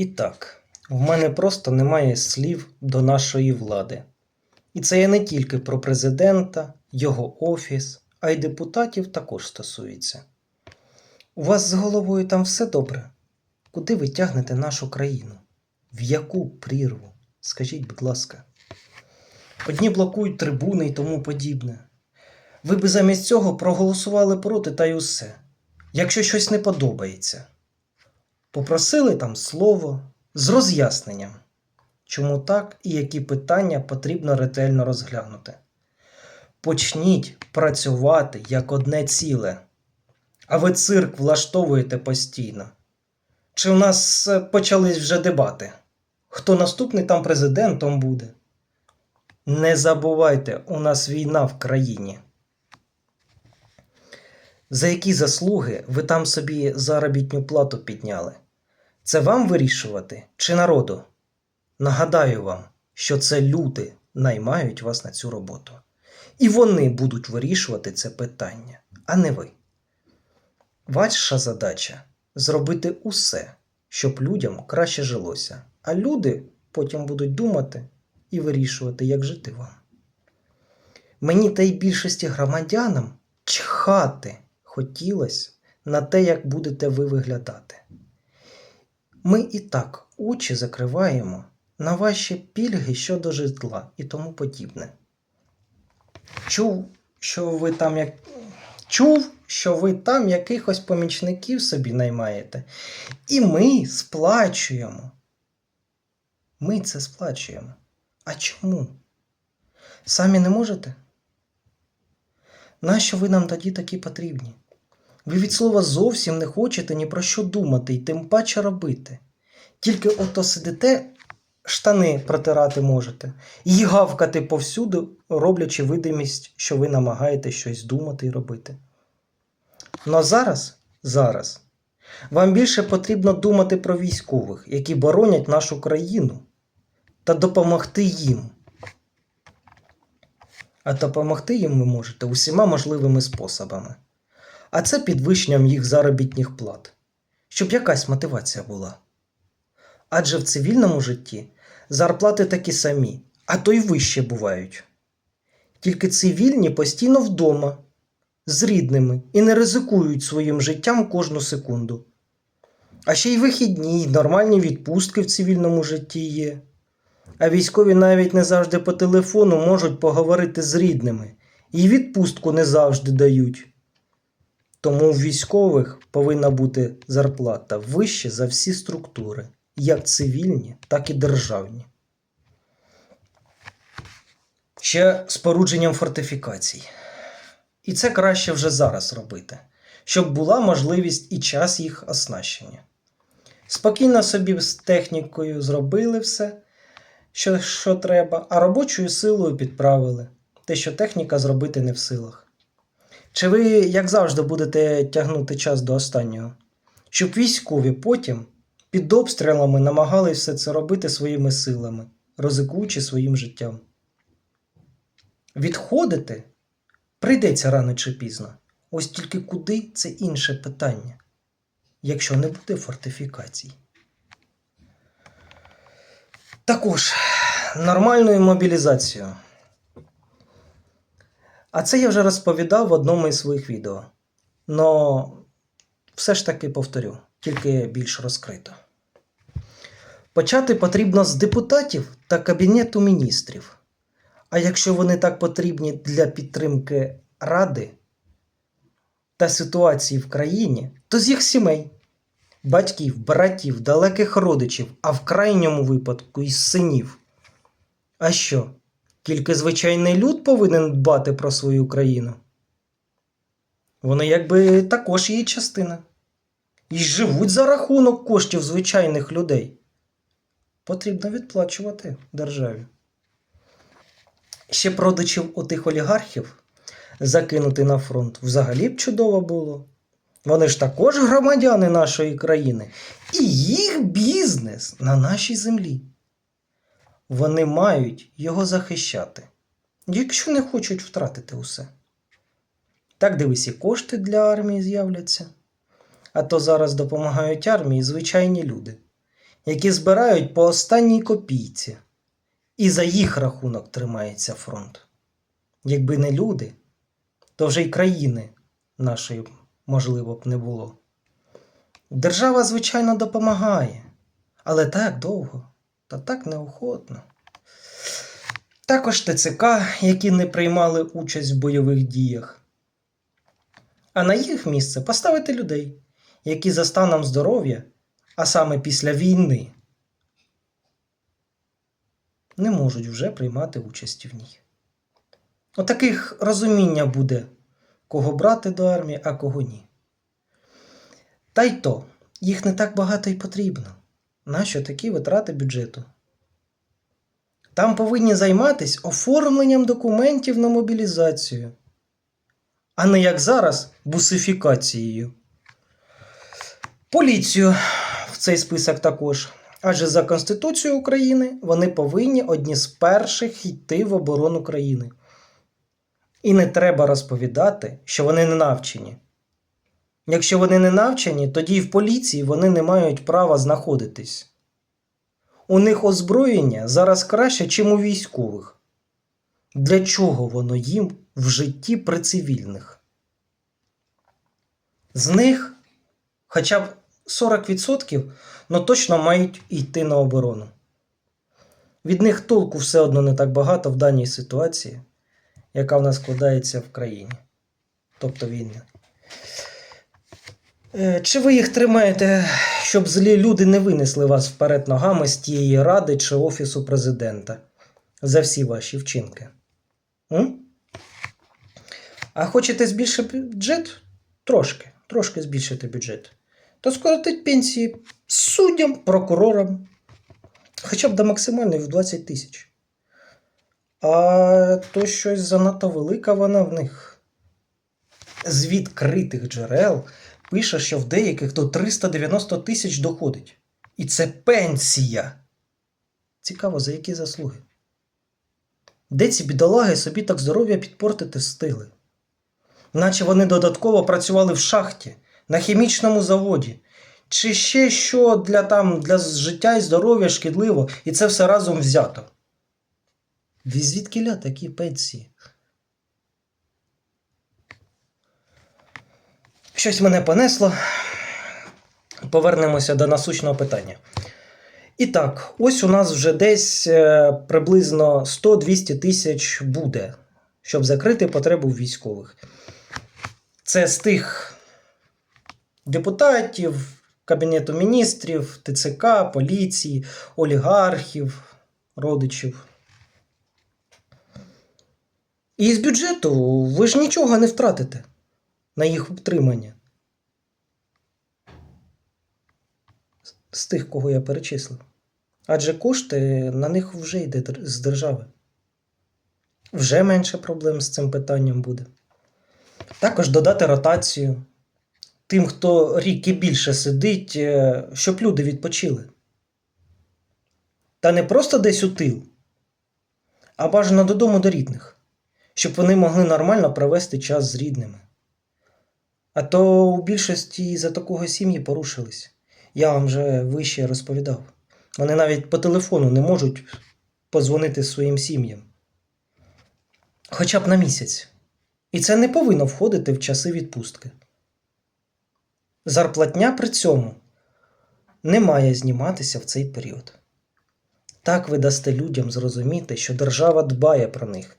І так, в мене просто немає слів до нашої влади. І це є не тільки про президента, його офіс, а й депутатів також стосується. У вас з головою там все добре? Куди ви тягнете нашу країну? В яку прірву? Скажіть, будь ласка. Одні блокують трибуни і тому подібне. Ви би замість цього проголосували проти та й усе, якщо щось не подобається. Попросили там слово з роз'ясненням, чому так і які питання потрібно ретельно розглянути. Почніть працювати як одне ціле, а ви цирк влаштовуєте постійно. Чи в нас е, почались вже дебати? Хто наступний там президентом буде? Не забувайте, у нас війна в країні. За які заслуги ви там собі заробітню плату підняли? Це вам вирішувати чи народу? Нагадаю вам, що це люди наймають вас на цю роботу. І вони будуть вирішувати це питання, а не ви. Ваша задача зробити усе, щоб людям краще жилося, а люди потім будуть думати і вирішувати, як жити вам. Мені та й більшості громадянам чхати хотілося на те, як будете ви виглядати. Ми і так очі закриваємо на ваші пільги щодо житла і тому подібне. Чув, що ви там як... Чув, що ви там якихось помічників собі наймаєте. І ми сплачуємо. Ми це сплачуємо. А чому? Самі не можете? Нащо ви нам тоді такі потрібні? Ви від слова зовсім не хочете ні про що думати і тим паче робити. Тільки ото сидите, штани протирати можете, і гавкати повсюди, роблячи видимість, що ви намагаєтесь щось думати і робити. Ну зараз, зараз, вам більше потрібно думати про військових, які боронять нашу країну, та допомогти їм. А допомогти їм ви можете усіма можливими способами. А це підвищенням їх заробітних плат, щоб якась мотивація була. Адже в цивільному житті зарплати такі самі, а то й вище бувають. Тільки цивільні постійно вдома, з рідними і не ризикують своїм життям кожну секунду. А ще й вихідні, й нормальні відпустки в цивільному житті є. А військові навіть не завжди по телефону можуть поговорити з рідними, і відпустку не завжди дають. Тому в військових повинна бути зарплата вище за всі структури, як цивільні, так і державні. Ще спорудженням фортифікацій. І це краще вже зараз робити, щоб була можливість і час їх оснащення. Спокійно собі з технікою зробили все, що, що треба, а робочою силою підправили те, що техніка зробити не в силах. Чи ви, як завжди, будете тягнути час до останнього, щоб військові потім під обстрілами намагались все це робити своїми силами, ризикуючи своїм життям? Відходити прийдеться рано чи пізно. Ось тільки куди це інше питання, якщо не буде фортифікацій. Також нормальною мобілізацією. А це я вже розповідав в одному із своїх відео. Но все ж таки повторю, тільки більш розкрито. Почати потрібно з депутатів та Кабінету міністрів. А якщо вони так потрібні для підтримки Ради та ситуації в країні, то з їх сімей, батьків, братів, далеких родичів, а в крайньому випадку із синів. А що? Тільки звичайний люд повинен дбати про свою країну. Вони якби також її частина. І живуть за рахунок коштів звичайних людей. Потрібно відплачувати державі. Ще продачів отих олігархів закинути на фронт взагалі б чудово було. Вони ж також громадяни нашої країни, і їх бізнес на нашій землі. Вони мають його захищати, якщо не хочуть втратити усе. Так дивись, і кошти для армії з'являться. А то зараз допомагають армії звичайні люди, які збирають по останній копійці, і за їх рахунок тримається фронт. Якби не люди, то вже й країни нашої, можливо б, не було. Держава, звичайно, допомагає, але так довго та так неохотно. Також ТЦК, які не приймали участь в бойових діях. А на їх місце поставити людей, які за станом здоров'я, а саме після війни, не можуть вже приймати участі в ній. Отаких розуміння буде, кого брати до армії, а кого ні. Та й то, їх не так багато й потрібно. Нащо такі витрати бюджету? Там повинні займатися оформленням документів на мобілізацію, а не як зараз бусифікацією. Поліцію в цей список також. Адже за Конституцією України вони повинні одні з перших йти в оборону країни. І не треба розповідати, що вони не навчені. Якщо вони не навчені, тоді і в поліції вони не мають права знаходитись. У них озброєння зараз краще, чим у військових. Для чого воно їм в житті при цивільних? З них хоча б 40% ну точно мають йти на оборону. Від них толку все одно не так багато в даній ситуації, яка в нас складається в країні, тобто війни. Е, Чи ви їх тримаєте, щоб злі люди не винесли вас вперед ногами з тієї ради чи офісу президента за всі ваші вчинки? М? А хочете збільшити бюджет? Трошки, трошки збільшити бюджет. То скоротить пенсії суддям, прокурорам, хоча б до максимальної в 20 тисяч. А то щось занадто велика вона в них. З відкритих джерел пише, що в деяких до 390 тисяч доходить. І це пенсія. Цікаво, за які заслуги. Де ці бідолаги собі так здоров'я підпортити встигли? Наче вони додатково працювали в шахті, на хімічному заводі, чи ще що для, там, для життя і здоров'я шкідливо, і це все разом взято. Звідкіля такі пенсії? Щось мене понесло. Повернемося до насущного питання. І так, ось у нас вже десь е, приблизно 100-200 тисяч буде, щоб закрити потребу військових. Це з тих депутатів, Кабінету міністрів, ТЦК, поліції, олігархів, родичів. І з бюджету ви ж нічого не втратите на їх утримання. З тих, кого я перечислив. Адже кошти на них вже йде з держави. Вже менше проблем з цим питанням буде. Також додати ротацію тим, хто рік і більше сидить, е, щоб люди відпочили. Та не просто десь у тил, а бажано додому до рідних, щоб вони могли нормально провести час з рідними. А то у більшості за такого сім'ї порушились. Я вам вже вище розповідав. Вони навіть по телефону не можуть позвонити своїм сім'ям. Хоча б на місяць. І це не повинно входити в часи відпустки. Зарплатня при цьому не має зніматися в цей період. Так ви дасте людям зрозуміти, що держава дбає про них,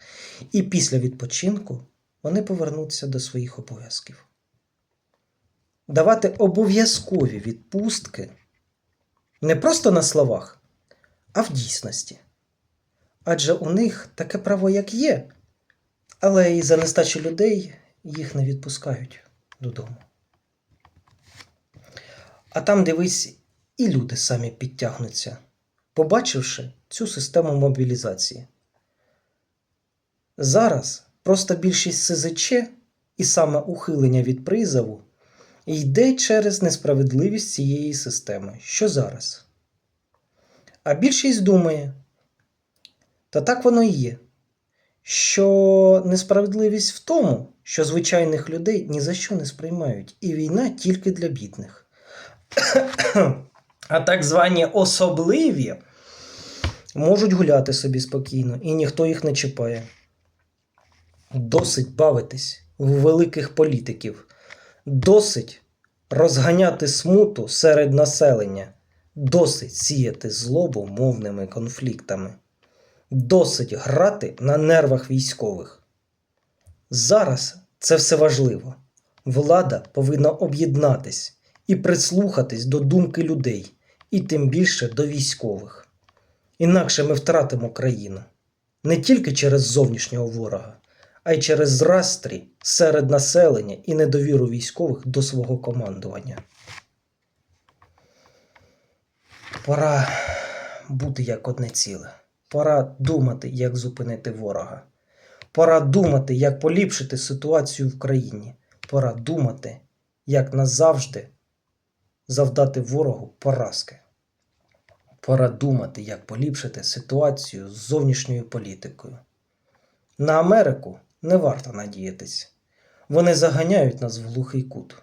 і після відпочинку вони повернуться до своїх обов'язків. Давати обов'язкові відпустки не просто на словах, а в дійсності. Адже у них таке право, як є, але і за нестачі людей їх не відпускають додому. А там, дивись, і люди самі підтягнуться, побачивши цю систему мобілізації. Зараз просто більшість СЗЧ і саме ухилення від призову йде через несправедливість цієї системи, що зараз. А більшість думає, та так воно і є, що несправедливість в тому, що звичайних людей ні за що не сприймають, і війна тільки для бідних. А так звані особливі можуть гуляти собі спокійно, і ніхто їх не чіпає. Досить бавитись в великих політиків, досить розганяти смуту серед населення, досить сіяти злобу мовними конфліктами, досить грати на нервах військових. Зараз це все важливо. Влада повинна об'єднатись і прислухатись до думки людей, і тим більше до військових. Інакше ми втратимо країну не тільки через зовнішнього ворога, а й через зрастрі серед населення і недовіру військових до свого командування. Пора бути як одне ціле. Пора думати, як зупинити ворога. Пора думати, як поліпшити ситуацію в країні. Пора думати, як назавжди завдати ворогу поразки. Пора думати, як поліпшити ситуацію з зовнішньою політикою. На Америку не варто надіятись. Вони заганяють нас в глухий кут.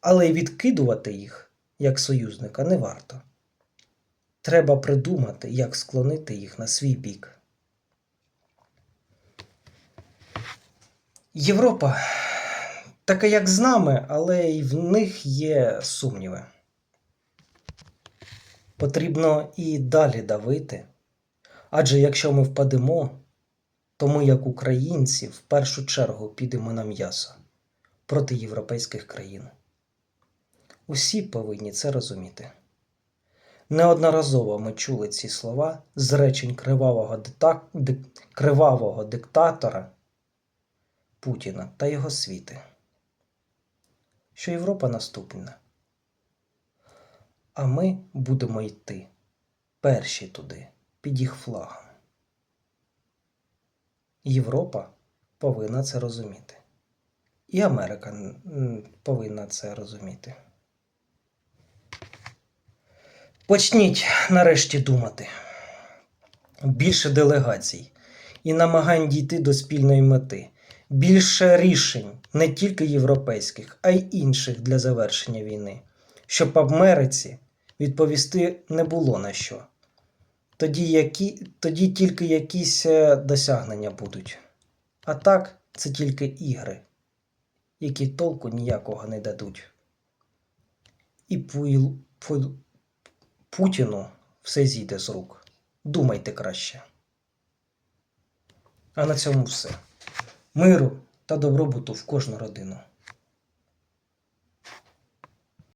Але й відкидувати їх як союзника не варто. Треба придумати, як склонити їх на свій бік. Європа така як з нами, але й в них є сумніви. Потрібно і далі давити. Адже якщо ми впадемо, то ми, як українці, в першу чергу підемо на м'ясо проти європейських країн. Усі повинні це розуміти. Неодноразово ми чули ці слова з речень кривавого, дита... дик- кривавого диктатора Путіна та його світи, що Європа наступна. А ми будемо йти перші туди, під їх флагом. Європа повинна це розуміти. І Америка повинна це розуміти. Почніть нарешті думати. Більше делегацій і намагань дійти до спільної мети. Більше рішень не тільки європейських, а й інших для завершення війни, щоб Америці відповісти не було на що. Тоді, які, тоді тільки якісь е, досягнення будуть. А так, це тільки ігри, які толку ніякого не дадуть. І Пуйл, Пуйл, Путіну все зійде з рук. Думайте краще. А на цьому все. Миру та добробуту в кожну родину.